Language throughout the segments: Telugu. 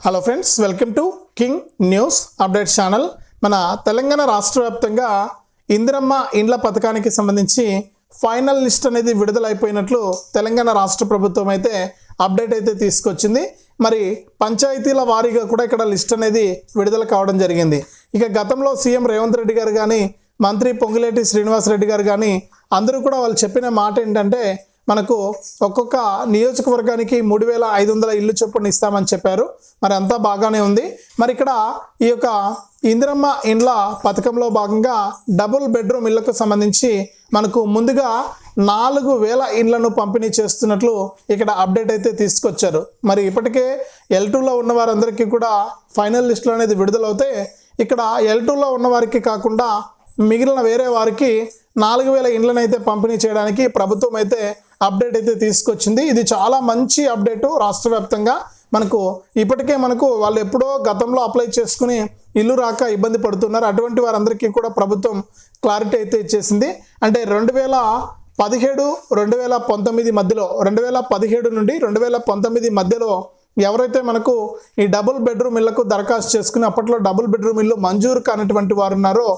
Hello friends welcome to king news update channel మన తెలంగాణ రాష్ట్ర వ్యాప్తంగా ఇందిరమ్మ ఇండ్ల పథకానికి సంబంధించి ఫైనల్ లిస్ట్ అనేది విడుదలైపోయినట్లు తెలంగాణ రాష్ట్ర ప్రభుత్వం అయితే అప్డేట్ అయితే తీసుకొచ్చింది. మరి పంచాయతీల వారీగా కూడా ఇక్కడ లిస్ట్ అనేది విడుదల కావడం జరిగింది. ఇక గతంలో సీఎం రేవంత్ రెడ్డి గారు కానీ మంత్రి పొంగులేటి శ్రీనివాసరెడ్డి గారు కానీ అందరూ కూడా వాళ్ళు చెప్పిన మాట ఏంటంటే మనకు ఒక్కొక్క నియోజకవర్గానికి మూడు వేల ఐదు వందల ఇల్లు చొప్పున ఇస్తామని చెప్పారు. మరి అంతా బాగానే ఉంది. మరి ఇక్కడ ఈ యొక్క ఇందిరమ్మ ఇండ్ల పథకంలో భాగంగా డబుల్ బెడ్రూమ్ ఇళ్ళకు సంబంధించి మనకు ముందుగా నాలుగు వేల ఇండ్లను పంపిణీ చేస్తున్నట్లు ఇక్కడ అప్డేట్ అయితే తీసుకొచ్చారు. మరి ఇప్పటికే ఎల్ టూలో ఉన్న వారందరికీ కూడా ఫైనల్ లిస్టులు అనేది విడుదలవుతే ఇక్కడ ఎల్ టూలో ఉన్న వారికి కాకుండా మిగిలిన వేరే వారికి నాలుగు వేల ఇండ్లను అయితే పంపిణీ చేయడానికి ప్రభుత్వం అయితే అప్డేట్ అయితే తీసుకొచ్చింది. ఇది చాలా మంచి అప్డేటు రాష్ట్ర వ్యాప్తంగా. మనకు ఇప్పటికే మనకు వాళ్ళు ఎప్పుడో గతంలో అప్లై చేసుకుని ఇల్లు రాక ఇబ్బంది పడుతున్నారు. అటువంటి వారందరికీ కూడా ప్రభుత్వం క్లారిటీ అయితే ఇచ్చేసింది. అంటే రెండు వేల పదిహేడు రెండు వేల పంతొమ్మిది మధ్యలో రెండు వేల పదిహేడు నుండి రెండు వేల పంతొమ్మిది మధ్యలో ఎవరైతే మనకు ఈ డబుల్ బెడ్రూమ్ ఇళ్ళకు దరఖాస్తు చేసుకుని అప్పట్లో డబుల్ బెడ్రూమ్ ఇల్లు మంజూరు కానటువంటి వారు ఉన్నారో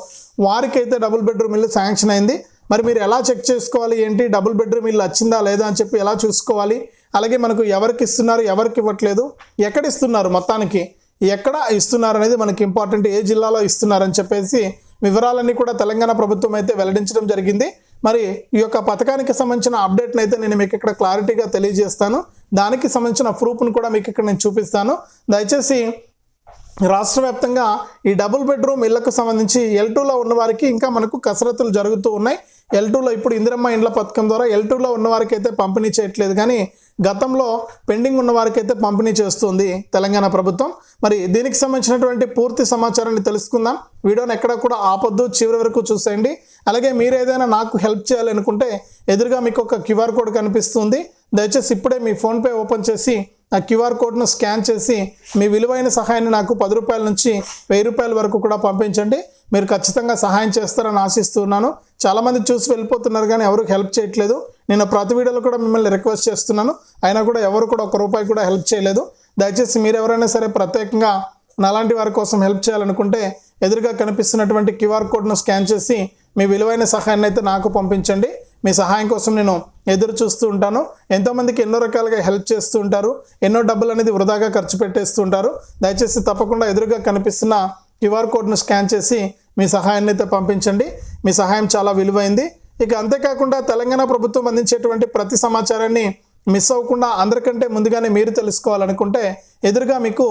వారికైతే డబుల్ బెడ్రూమ్ ఇల్లు శాంక్షన్ అయింది. మరి మీరు ఎలా చెక్ చేసుకోవాలి? ఏంటి? డబుల్ బెడ్రూమ్ ఇల్లు వచ్చిందా లేదా అని చెప్పి ఎలా చూసుకోవాలి? అలాగే మనకు ఎవరికి ఇస్తున్నారు ఎవరికి ఇవ్వట్లేదు ఎక్కడ ఇస్తున్నారు మొత్తానికి ఎక్కడ ఇస్తున్నారు అనేది మనకి ఇంపార్టెంట్ ఏ జిల్లాలో ఇస్తున్నారని చెప్పేసి వివరాలన్నీ కూడా తెలంగాణ ప్రభుత్వం అయితే వెల్లడించడం జరిగింది. మరి ఈ యొక్క పథకానికి సంబంధించిన అప్డేట్ని అయితే నేను మీకు ఇక్కడ క్లారిటీగా తెలియజేస్తాను. దానికి సంబంధించిన ప్రూఫ్ను కూడా మీకు ఇక్కడ నేను చూపిస్తాను. దయచేసి రాష్ట్ర వ్యాప్తంగా ఈ డబుల్ బెడ్రూమ్ ఇళ్ళకు సంబంధించి ఎల్ టూలో ఉన్న వారికి ఇంకా మనకు కసరత్తులు జరుగుతూ ఉన్నాయి. ఎల్ టూలో ఇప్పుడు ఇందిరమ్మ ఇండ్ల పథకం ద్వారా ఎల్ టూలో ఉన్న వారికి అయితే పంపిణీ చేయట్లేదు. కానీ గతంలో పెండింగ్ ఉన్న వారికి అయితే పంపిణీ చేస్తుంది తెలంగాణ ప్రభుత్వం. మరి దీనికి సంబంధించినటువంటి పూర్తి సమాచారాన్ని తెలుసుకుందాం. వీడియోని ఎక్కడ కూడా ఆపొద్దు చివరి వరకు చూసేయండి. అలాగే మీరు ఏదైనా నాకు హెల్ప్ చేయాలనుకుంటే ఎదురుగా మీకు ఒక క్యూఆర్ కోడ్ కనిపిస్తుంది. దయచేసి ఇప్పుడే మీ ఫోన్పే ఓపెన్ చేసి ఆ క్యూఆర్ కోడ్ను స్కాన్ చేసి మీ విలువైన సహాయాన్ని నాకు పది రూపాయల నుంచి వెయ్యి రూపాయల వరకు కూడా పంపించండి. మీరు ఖచ్చితంగా సహాయం చేస్తారని ఆశిస్తున్నాను. చాలామంది చూసి వెళ్ళిపోతున్నారు కానీ ఎవరు హెల్ప్ చేయట్లేదు. నేను ప్రతి వీడియోలో కూడా మిమ్మల్ని రిక్వెస్ట్ చేస్తున్నాను. అయినా కూడా ఎవరు కూడా ఒక రూపాయి కూడా హెల్ప్ చేయలేదు. దయచేసి మీరు ఎవరైనా సరే ప్రత్యేకంగా నాలాంటి వారి కోసం హెల్ప్ చేయాలనుకుంటే ఎదురుగా కనిపిస్తున్నటువంటి క్యూఆర్ కోడ్ను స్కాన్ చేసి మీ విలువైన సహాయాన్ని అయితే నాకు పంపించండి. మీ సహాయం కోసం నేను ఎదురు చూస్తూ ఉంటాను. ఎంతోమందికి ఎన్నో రకాలుగా హెల్ప్ చేస్తూ ఉంటారు. ఎన్నో డబ్బులు అనేది వృధాగా ఖర్చు పెట్టేస్తూ ఉంటారు. దయచేసి తప్పకుండా ఎదురుగా కనిపిస్తున్న క్యూఆర్ కోడ్ను స్కాన్ చేసి మీ సహాయాన్ని అయితే పంపించండి. మీ సహాయం చాలా విలువైంది. ఇక అంతేకాకుండా తెలంగాణ ప్రభుత్వం అందించేటువంటి ప్రతి సమాచారాన్ని మిస్ అవ్వకుండా అందరికంటే ముందుగానే మీరు తెలుసుకోవాలనుకుంటే ఎదురుగా మీకు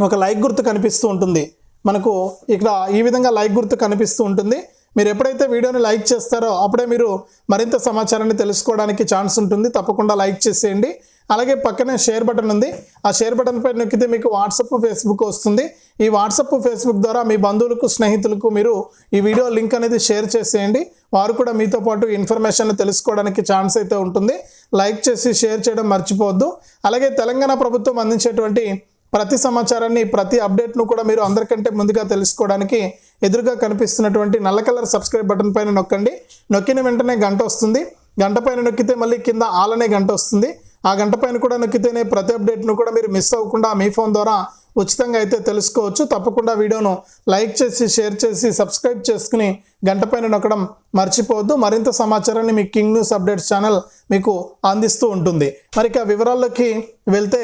ఒక లైక్ గుర్తు కనిపిస్తూ ఉంటుంది. మనకు ఇక్కడ ఈ విధంగా లైక్ గుర్తు కనిపిస్తూ ఉంటుంది. మీరు ఎప్పుడైతే వీడియోని లైక్ చేస్తారో అప్పుడే మీరు మరింత సమాచారాన్ని తెలుసుకోవడానికి ఛాన్స్ ఉంటుంది. తప్పకుండా లైక్ చేసేయండి. అలాగే పక్కనే షేర్ బటన్ ఉంది. ఆ షేర్ బటన్ పై నొక్కితే మీకు వాట్సప్ ఫేస్బుక్ వస్తుంది. ఈ వాట్సప్ ఫేస్బుక్ ద్వారా మీ బంధువులకు స్నేహితులకు మీరు ఈ వీడియో లింక్ అనేది షేర్ చేసేయండి. వారు కూడా మీతో పాటు ఇన్ఫర్మేషన్ తెలుసుకోవడానికి ఛాన్స్ అయితే ఉంటుంది. లైక్ చేసి షేర్ చేయడం మర్చిపోవద్దు. అలాగే తెలంగాణ ప్రభుత్వం అందించేటువంటి ప్రతి సమాచారాన్ని ప్రతి అప్డేట్ను కూడా మీరు అందరికంటే ముందుగా తెలుసుకోవడానికి ఎదురుగా కనిపిస్తున్నటువంటి నల్ల కలర్ సబ్స్క్రైబ్ బటన్ పైన నొక్కండి. నొక్కిన వెంటనే గంట వస్తుంది. గంట పైన నొక్కితే మళ్ళీ కింద ఆలనే గంట వస్తుంది. ఆ గంట పైన కూడా నొక్కితేనే ప్రతి అప్డేట్ను కూడా మీరు మిస్ అవ్వకుండా మీ ఫోన్ ద్వారా ఉచితంగా అయితే తెలుసుకోవచ్చు. తప్పకుండా వీడియోను లైక్ చేసి షేర్ చేసి సబ్స్క్రైబ్ చేసుకుని గంట పైన నొక్కడం మర్చిపోవద్దు. మరింత సమాచారాన్ని మీ కింగ్ న్యూస్ అప్డేట్స్ ఛానల్ మీకు అందిస్తూ ఉంటుంది. మరి ఇక వివరాల్లోకి వెళ్తే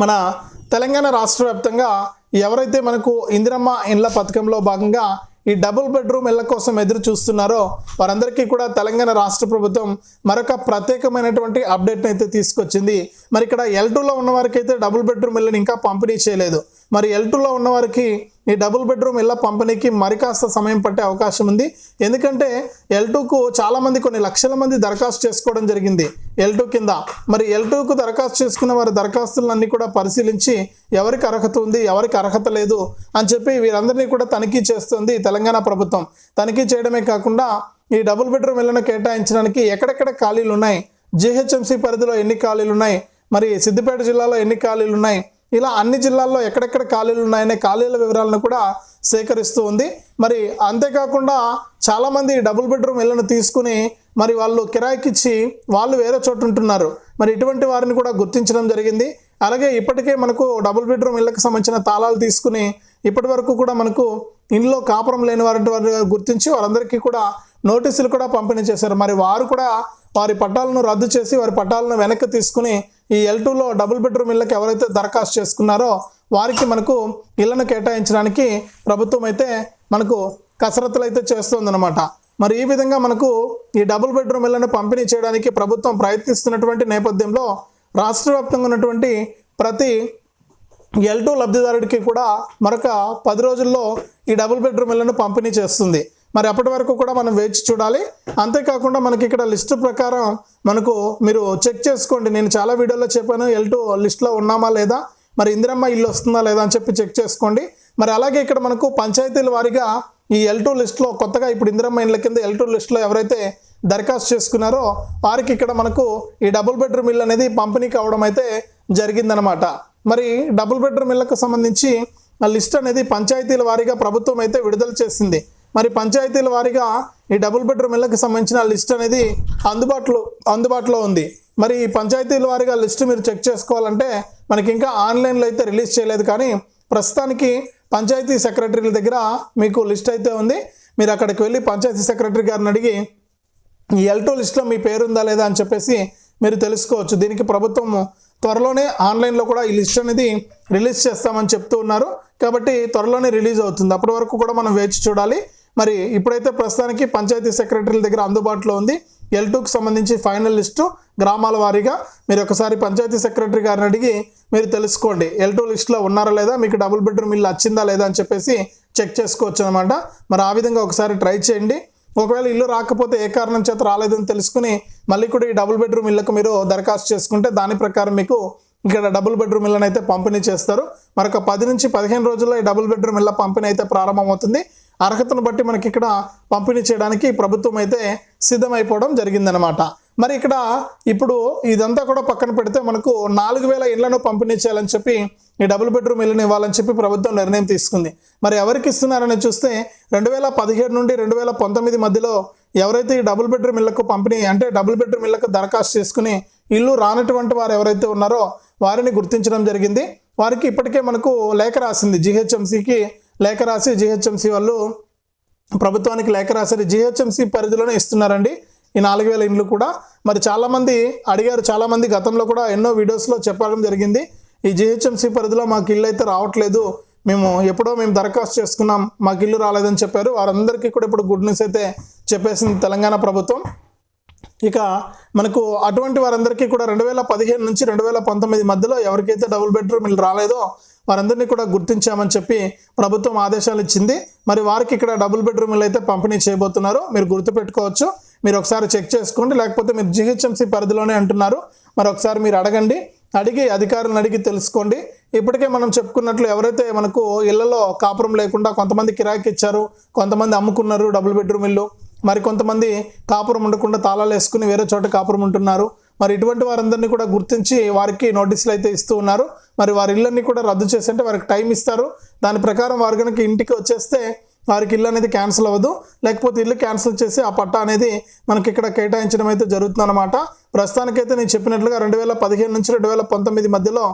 మన తెలంగాణ రాష్ట్ర వ్యాప్తంగా ఎవరైతే మనకు ఇందిరమ్మ ఇండ్ల పథకంలో భాగంగా ఈ డబుల్ బెడ్రూమ్ ఇళ్ళ కోసం ఎదురు చూస్తున్నారో వారందరికీ కూడా తెలంగాణ రాష్ట్ర ప్రభుత్వం మరొక ప్రత్యేకమైనటువంటి అప్డేట్ని అయితే తీసుకొచ్చింది. మరి ఇక్కడ ఎల్ టూలో ఉన్న వారికి అయితే డబుల్ బెడ్రూమ్ ఇళ్ళని ఇంకా పంపిణీ చేయలేదు. మరి ఎల్ టూలో ఉన్న వారికి ఈ డబుల్ బెడ్రూమ్ ఇళ్ళ పంపిణీకి మరి కాస్త సమయం పట్టే అవకాశం ఉంది. ఎందుకంటే ఎల్ టూకు చాలామంది కొన్ని లక్షల మంది దరఖాస్తు చేసుకోవడం జరిగింది. ఎల్ టూ కింద. మరి ఎల్ టూకు దరఖాస్తు చేసుకున్న వారి దరఖాస్తులన్నీ కూడా పరిశీలించి ఎవరికి అర్హత ఉంది ఎవరికి అర్హత లేదు అని చెప్పి వీరందరినీ కూడా తనిఖీ చేస్తుంది తెలంగాణ ప్రభుత్వం. తనిఖీ చేయడమే కాకుండా ఈ డబుల్ బెడ్రూమ్ ఇళ్ళను కేటాయించడానికి ఎక్కడెక్కడ ఖాళీలు ఉన్నాయి? జిహెచ్ఎంసీ పరిధిలో ఎన్ని ఖాళీలు ఉన్నాయి? మరి సిద్దిపేట జిల్లాలో ఎన్ని ఖాళీలు ఉన్నాయి? ఇలా అన్ని జిల్లాల్లో ఎక్కడెక్కడ ఖాళీలు ఉన్నాయనే ఖాళీల వివరాలను కూడా సేకరిస్తూ ఉంది. మరి అంతేకాకుండా చాలామంది డబుల్ బెడ్రూమ్ ఇళ్ళను తీసుకుని మరి వాళ్ళు కిరాయికిచ్చి వాళ్ళు వేరే చోట ఉంటున్నారు. మరి ఇటువంటి వారిని కూడా గుర్తించడం జరిగింది. అలాగే ఇప్పటికే మనకు డబుల్ బెడ్రూమ్ ఇళ్ళకు సంబంధించిన తాళాలు తీసుకుని ఇప్పటి వరకు కూడా మనకు ఇంట్లో కాపురం లేని వారి వారిని గుర్తించి వారందరికీ కూడా నోటీసులు కూడా పంపిణీ చేశారు. మరి వారు కూడా వారి పట్టాలను రద్దు చేసి వారి పట్టాలను వెనక్కి తీసుకుని ఈ ఎల్ టూలో డబుల్ బెడ్రూమ్ ఇళ్ళకి ఎవరైతే దరఖాస్తు చేసుకున్నారో వారికి మనకు ఇళ్ళను కేటాయించడానికి ప్రభుత్వం అయితే మనకు కసరత్తులు అయితే చేస్తుందన్నమాట. మరి ఈ విధంగా మనకు ఈ డబుల్ బెడ్రూమ్ ఇళ్ళను పంపిణీ చేయడానికి ప్రభుత్వం ప్రయత్నిస్తున్నటువంటి నేపథ్యంలో రాష్ట్ర వ్యాప్తంగా ఉన్నటువంటి ప్రతి ఎల్ టూ లబ్ధిదారుడికి కూడా మరొక పది రోజుల్లో ఈ డబుల్ బెడ్రూమ్ ఇళ్ళను పంపిణీ చేస్తుంది. మరి అప్పటి వరకు కూడా మనం వేచి చూడాలి. అంతేకాకుండా మనకి ఇక్కడ లిస్టు ప్రకారం మనకు మీరు చెక్ చేసుకోండి. నేను చాలా వీడియోలో చెప్పాను ఎల్ టూ లిస్ట్లో ఉన్నామా లేదా? మరి ఇందిరమ్మ ఇల్లు వస్తుందా లేదా అని చెప్పి చెక్ చేసుకోండి. మరి అలాగే ఇక్కడ మనకు పంచాయతీల వారీగా ఈ ఎల్ టూ లిస్ట్లో కొత్తగా ఇప్పుడు ఇందిరమ్మ ఇళ్ళ కింద ఎల్ టూ లిస్ట్లో ఎవరైతే దరఖాస్తు చేసుకున్నారో వారికి ఇక్కడ మనకు ఈ డబుల్ బెడ్రూమ్ ఇల్లు అనేది పంపిణీ కావడం అయితే జరిగిందనమాట మరి డబుల్ బెడ్రూమ్ ఇళ్ళకు సంబంధించి ఆ లిస్ట్ అనేది పంచాయతీల వారీగా ప్రభుత్వం అయితే విడుదల చేసింది. మరి పంచాయతీల వారీగా ఈ డబుల్ బెడ్రూమ్ ఇళ్ళకి సంబంధించిన లిస్ట్ అనేది అందుబాటులో అందుబాటులో ఉంది. మరి ఈ పంచాయతీల వారీగా లిస్ట్ మీరు చెక్ చేసుకోవాలంటే మనకి ఇంకా ఆన్లైన్లో అయితే రిలీజ్ చేయలేదు కానీ ప్రస్తుతానికి పంచాయతీ సెక్రటరీల దగ్గర మీకు లిస్ట్ అయితే ఉంది. మీరు అక్కడికి వెళ్ళి పంచాయతీ సెక్రటరీ గారిని అడిగి ఈ ఎల్టో లిస్ట్లో మీ పేరు ఉందా లేదా అని చెప్పేసి మీరు తెలుసుకోవచ్చు. దీనికి ప్రభుత్వము త్వరలోనే ఆన్లైన్లో కూడా ఈ లిస్ట్ అనేది రిలీజ్ చేస్తామని చెప్తూ ఉన్నారు. కాబట్టి త్వరలోనే రిలీజ్ అవుతుంది. అప్పటి వరకు కూడా మనం వేచి చూడాలి. మరి ఇప్పుడైతే ప్రస్తుతానికి పంచాయతీ సెక్రటరీల దగ్గర అందుబాటులో ఉంది. ఎల్ టూకి సంబంధించి ఫైనల్ లిస్టు గ్రామాల వారీగా మీరు ఒకసారి పంచాయతీ సెక్రటరీ గారిని అడిగి మీరు తెలుసుకోండి. ఎల్ టూ లిస్ట్లో ఉన్నారా లేదా మీకు డబుల్ బెడ్రూమ్ ఇల్లు వచ్చిందా లేదా అని చెప్పేసి చెక్ చేసుకోవచ్చు అనమాట మరి ఆ విధంగా ఒకసారి ట్రై చేయండి. ఒకవేళ ఇల్లు రాకపోతే ఏ కారణం చేత రాలేదని తెలుసుకుని మళ్ళీ కూడా ఈ డబుల్ బెడ్రూమ్ ఇళ్ళకు మీరు దరఖాస్తు చేసుకుంటే దాని ప్రకారం మీకు ఇక్కడ డబుల్ బెడ్రూమ్ ఇళ్ళని అయితే పంపిణీ చేస్తారు. మరొక పది నుంచి పదిహేను రోజుల్లో ఈ డబుల్ బెడ్రూమ్ ఇళ్ళ పంపిణీ అయితే ప్రారంభమవుతుంది. అర్హతను బట్టి మనకి ఇక్కడ పంపిణీ చేయడానికి ప్రభుత్వం అయితే సిద్ధమైపోవడం జరిగిందనమాట మరి ఇక్కడ ఇప్పుడు ఇదంతా కూడా పక్కన పెడితే మనకు నాలుగు వేల ఇళ్ళను పంపిణీ చేయాలని చెప్పి ఈ డబుల్ బెడ్రూమ్ ఇళ్ళని ఇవ్వాలని చెప్పి ప్రభుత్వం నిర్ణయం తీసుకుంది. మరి ఎవరికి ఇస్తున్నారని చూస్తే రెండు వేల పదిహేడు నుండి రెండు వేల పంతొమ్మిది మధ్యలో ఎవరైతే ఈ డబుల్ బెడ్రూమ్ ఇళ్ళకు పంపిణీ అంటే డబుల్ బెడ్రూమ్ ఇళ్ళకు దరఖాస్తు చేసుకుని ఇల్లు రానటువంటి వారు ఎవరైతే ఉన్నారో వారిని గుర్తించడం జరిగింది. వారికి ఇప్పటికే మనకు లేఖ రాసింది జిహెచ్ఎంసీకి లేఖ రాసి జిహెచ్ఎంసీ వాళ్ళు ప్రభుత్వానికి లేఖ రాశారు జిహెచ్ఎంసీ పరిధిలోనే ఇస్తున్నారండి. ఈ నాలుగు వేల ఇండ్లు కూడా. మరి చాలామంది అడిగారు చాలామంది గతంలో కూడా ఎన్నో వీడియోస్లో చెప్పడం జరిగింది. ఈ జిహెచ్ఎంసీ పరిధిలో మాకు ఇల్లు అయితే రావట్లేదు. మేము ఎప్పుడో మేము దరఖాస్తు చేసుకున్నాం మాకు ఇల్లు రాలేదని చెప్పారు. వారందరికీ కూడా ఇప్పుడు గుడ్ న్యూస్ అయితే చెప్పేసింది తెలంగాణ ప్రభుత్వం. ఇక మనకు అటువంటి వారందరికీ కూడా రెండు వేల పదిహేను నుంచి రెండు వేల పంతొమ్మిది మధ్యలో ఎవరికైతే డబుల్ బెడ్రూమ్ ఇల్లు రాలేదో వారందరినీ కూడా గుర్తించామని చెప్పి ప్రభుత్వం ఆదేశాలు ఇచ్చింది. మరి వారికి ఇక్కడ డబుల్ బెడ్రూమ్లు అయితే పంపిణీ చేయబోతున్నారు. మీరు గుర్తుపెట్టుకోవచ్చు. మీరు ఒకసారి చెక్ చేసుకోండి. లేకపోతే మీరు జిహెచ్ఎంసీ పరిధిలోనే అంటున్నారు. మరి ఒకసారి మీరు అడగండి. అడిగి అధికారులను అడిగి తెలుసుకోండి. ఇప్పటికే మనం చెప్పుకున్నట్లు ఎవరైతే మనకు ఇళ్ళలో కాపురం లేకుండా కొంతమంది కిరాయికి ఇచ్చారు కొంతమంది అమ్ముకున్నారు డబుల్ బెడ్రూమ్ ఇల్లు మరి కొంతమంది కాపురం ఉండకుండా తాళాలు వేసుకుని వేరే చోట కాపురం ఉంటున్నారు మరి ఇటువంటి వారందరినీ కూడా గుర్తించి వారికి నోటీసులు అయితే ఇస్తూ ఉన్నారు. మరి వారి ఇళ్ళన్ని కూడా రద్దు చేసి వారికి టైం ఇస్తారు. దాని ప్రకారం వారు కనుక ఇంటికి వచ్చేస్తే వారికి ఇల్లు అనేది క్యాన్సిల్ అవ్వదు. లేకపోతే ఇల్లు క్యాన్సిల్ చేసి ఆ పట్టా అనేది మనకి ఇక్కడ కేటాయించడం అయితే జరుగుతుందన్నమాట. ప్రస్తుతానికైతే నేను చెప్పినట్లుగా రెండు వేల పదిహేను నుంచి రెండు వేల పంతొమ్మిది మధ్యలో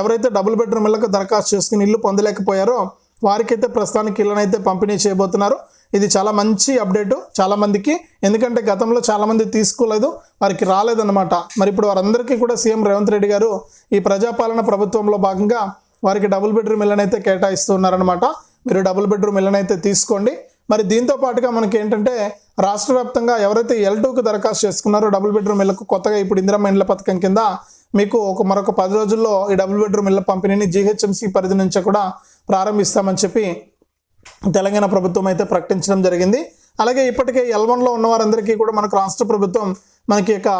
ఎవరైతే డబుల్ బెడ్రూమ్ ఇళ్ళకు దరఖాస్తు చేసుకుని ఇల్లు పొందలేకపోయారో వారికైతే ప్రస్తుతానికి ఇళ్ళని అయితే పంపిణీ చేయబోతున్నారు. ఇది చాలా మంచి అప్డేట్ చాలామందికి ఎందుకంటే గతంలో చాలామంది తీసుకోలేదు వారికి రాలేదన్నమాట. మరి ఇప్పుడు వారందరికీ కూడా సీఎం రేవంత్ రెడ్డి గారు ఈ ప్రజాపాలన ప్రభుత్వంలో భాగంగా వారికి డబుల్ బెడ్రూమ్ ఇళ్ళని అయితే కేటాయిస్తున్నారనమాట మీరు డబుల్ బెడ్రూమ్ ఇళ్ళని అయితే తీసుకోండి. మరి దీంతో పాటుగా మనకి ఏంటంటే రాష్ట్ర వ్యాప్తంగా ఎవరైతే ఎల్ టూకు దరఖాస్తు చేసుకున్నారో డబుల్ బెడ్రూమ్ ఇళ్ళకు కొత్తగా ఇప్పుడు ఇందిరమ్మ ఇండ్ల పథకం కింద మీకు ఒక మరొక పది రోజుల్లో ఈ డబుల్ బెడ్రూమ్ ఇళ్ళ పంపిణీని జీహెచ్ఎంసీ పరిధి నుంచి కూడా ప్రారంభిస్తామని చెప్పి తెలంగాణ ప్రభుత్వం అయితే ప్రకటించడం జరిగింది. అలాగే ఇప్పటికే ఎల్వన్లో ఉన్న వారందరికీ కూడా మనకు రాష్ట్ర ప్రభుత్వం మనకి ఒక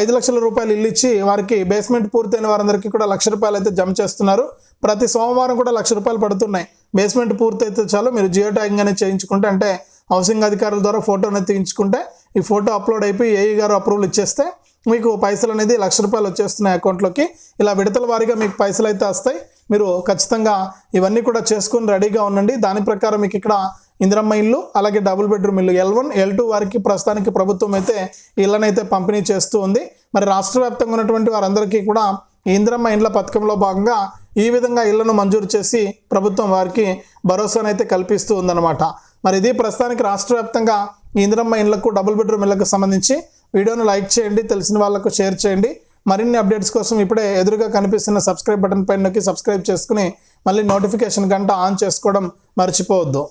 ఐదు లక్షల రూపాయలు ఇల్లు ఇచ్చి వారికి బేస్మెంట్ పూర్తయిన వారందరికీ కూడా లక్ష రూపాయలు అయితే జమ చేస్తున్నారు. ప్రతి సోమవారం కూడా లక్ష రూపాయలు పడుతున్నాయి. బేస్మెంట్ పూర్తయితే చాలు మీరు జియో ట్యాగింగ్ అనేది చేయించుకుంటే అంటే హౌసింగ్ అధికారుల ద్వారా ఫోటోని తీయించుకుంటే ఈ ఫోటో అప్లోడ్ అయిపోయి ఏఈ గారు అప్రూవల్ ఇచ్చేస్తే మీకు పైసలు అనేది లక్ష రూపాయలు వచ్చేస్తున్నాయి అకౌంట్లోకి. ఇలా విడతల వారీగా మీకు పైసలు అయితే వస్తాయి. మీరు ఖచ్చితంగా ఇవన్నీ కూడా చేసుకుని రెడీగా ఉండండి. దాని ప్రకారం మీకు ఇక్కడ ఇందిరమ్మ ఇల్లు అలాగే డబుల్ బెడ్రూమ్ ఇల్లు. ఎల్ వన్ ఎల్ టూ వారికి ప్రస్తుతానికి ప్రభుత్వం అయితే ఇళ్ళనైతే పంపిణీ చేస్తూ ఉంది. మరి రాష్ట్ర వ్యాప్తంగా ఉన్నటువంటి వారందరికీ కూడా ఈ ఇందిరమ్మ ఇండ్ల పథకంలో భాగంగా ఈ విధంగా ఇళ్ళను మంజూరు చేసి ప్రభుత్వం వారికి భరోసానైతే కల్పిస్తూ ఉందన్నమాట. మరి ఇది ప్రస్తుతానికి రాష్ట్ర వ్యాప్తంగా ఈ ఇందిరమ్మ ఇండ్లకు డబుల్ బెడ్రూమ్ ఇళ్ళకు సంబంధించి వీడియోను లైక్ చేయండి తెలిసిన వాళ్ళకు షేర్ చేయండి. మరిన్ని అప్డేట్స్ కోసం ఇప్పుడే ఎదురుగా కనిపిస్తున్న సబ్స్క్రైబ్ బటన్ పైన నొక్కి సబ్స్క్రైబ్ చేసుకుని మళ్ళీ నోటిఫికేషన్ గంట ఆన్ చేసుకోవడం మర్చిపోవద్దు.